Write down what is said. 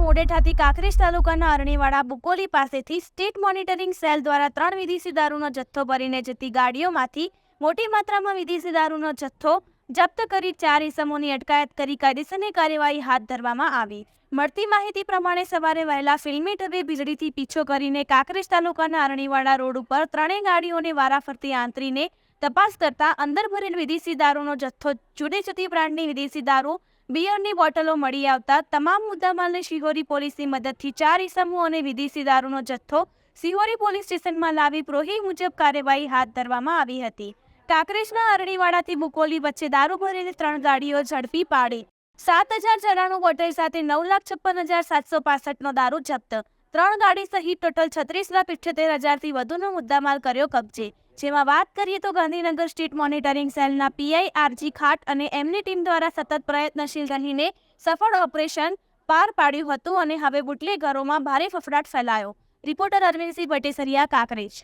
મોડેઠાથી કાંકરેજ તાલુકાના અરણીવાડા બુકોલી પાસેથી state monitoring cell દ્વારા ત્રણ વિદેશી દારૂનો જથ્થો ભરીને જતી ગાડીઓમાંથી મોટી માત્રામાં વિદેશી દારૂનો જથ્થો જપ્ત કરી ચાર ઇસમોની અટકાયત કરી કાયદેસરની કાર્યવાહી હાથ ધરવામાં આવી. મળતી માહિતી પ્રમાણે સવારે વહેલા ફિલ્મી ટબે વીજળીથી પીછો કરીને કાંકરેજ તાલુકાના અરણીવાડા રોડ ઉપર ત્રણેય ગાડીઓને વારાફરતી આંતરીને તપાસ કરતા અંદર ભરેલ વિદેશી દારૂનો જથ્થો, જુદી જુદી બ્રાન્ડની વિદેશી દારૂ, બિયરની બોટલો મળી આવતા તમામ મુદ્દામાલને શિહોરી પોલીસની મદદથી ચાર ઇસમો અને વિદેશી દારૂનો જથ્થો સિહોરી પોલીસ સ્ટેશનમાં લાવી પ્રોહી મુજબ કાર્યવાહી હાથ ધરવામાં આવી હતી. કાંકરેજના અરણીવાડાથી મુકોલી વચ્ચે દારૂ ભરેલી ત્રણ ગાડીઓ ઝડપી પાડી. સાત હજાર જણાનું બોટલ સાથે નવ લાખ છપ્પન હજાર સાતસો પાસઠનો દારૂ જપ્ત. ત્રણ ગાડી સહિત ટોટલ છત્રીસ લાખ ઇઠ્યોતેર હજારથી વધુનો મુદ્દામાલ કર્યો કબજે. જેમાં વાત કરીએ તો ગાંધીનગર સ્ટેટ મોનિટરિંગ સેલના P I R G Khat અને એમની ટીમ દ્વારા સતત પ્રયત્નશીલ રહીને સફળ ઓપરેશન પાર પાડ્યું હતું અને હવે બુટલેગરોમાં ભારે ફફડાટ ફેલાયો. રિપોર્ટર અરવિંદસિંહ ભટેસરિયા કાંકરેજ.